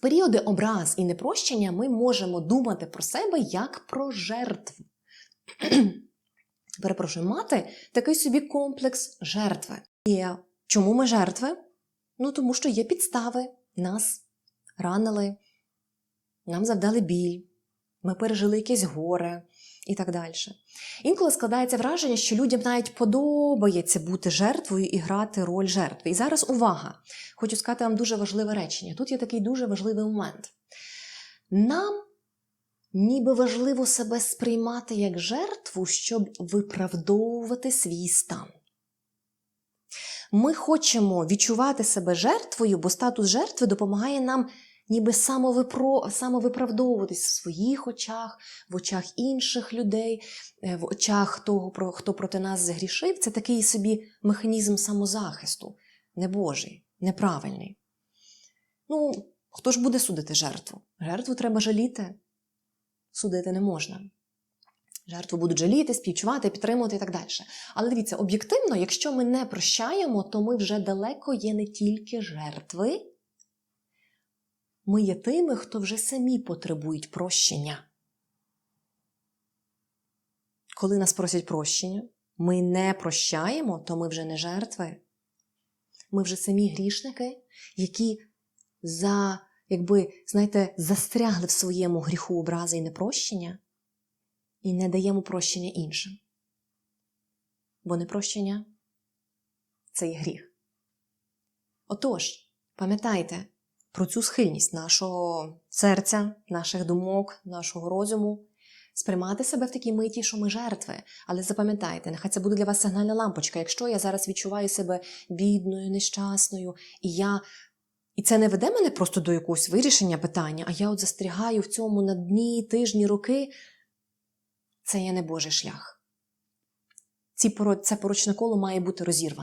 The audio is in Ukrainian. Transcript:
Періоди образ і непрощення ми можемо думати про себе як про жертву. Перепрошую, мати такий собі комплекс жертви. І чому ми жертви? Ну, тому що є підстави, нас ранили, нам завдали біль, ми пережили якесь горе і так далі. Інколи складається враження, що людям навіть подобається бути жертвою і грати роль жертви. І зараз увага! Хочу сказати вам дуже важливе речення. Тут є такий дуже важливий момент. Нам ніби важливо себе сприймати як жертву, щоб виправдовувати свій стан. Ми хочемо відчувати себе жертвою, бо статус жертви допомагає нам ніби самовипро... самовиправдовуватись в своїх очах, в очах інших людей, е, в очах того, хто проти нас згрішив. Це такий собі механізм самозахисту, небожий, неправильний. Ну, хто ж буде судити жертву? Жертву треба жаліти, судити не можна. Жертву будуть жаліти, співчувати, підтримувати і так далі. Але дивіться, об'єктивно, якщо ми не прощаємо, то ми вже далеко є не тільки жертви, ми є тими, хто вже самі потребують прощення. Коли нас просять прощення, ми не прощаємо, то ми вже не жертви. Ми вже самі грішники, які за, якби, знаєте, застрягли в своєму гріху образи і непрощення і не даємо прощення іншим. Бо непрощення це є гріх. Отож, пам'ятайте про цю схильність нашого серця, наших думок, нашого розуму, сприймати себе в такій миті, що ми жертви. Але запам'ятайте, нехай це буде для вас сигнальна лампочка. Якщо я зараз відчуваю себе бідною, нещасною, і я. І це не веде мене просто до якогось вирішення питання, а я от застрягаю в цьому на дні, тижні, роки. Це є не Божий шлях. Це порочне коло має бути розірване.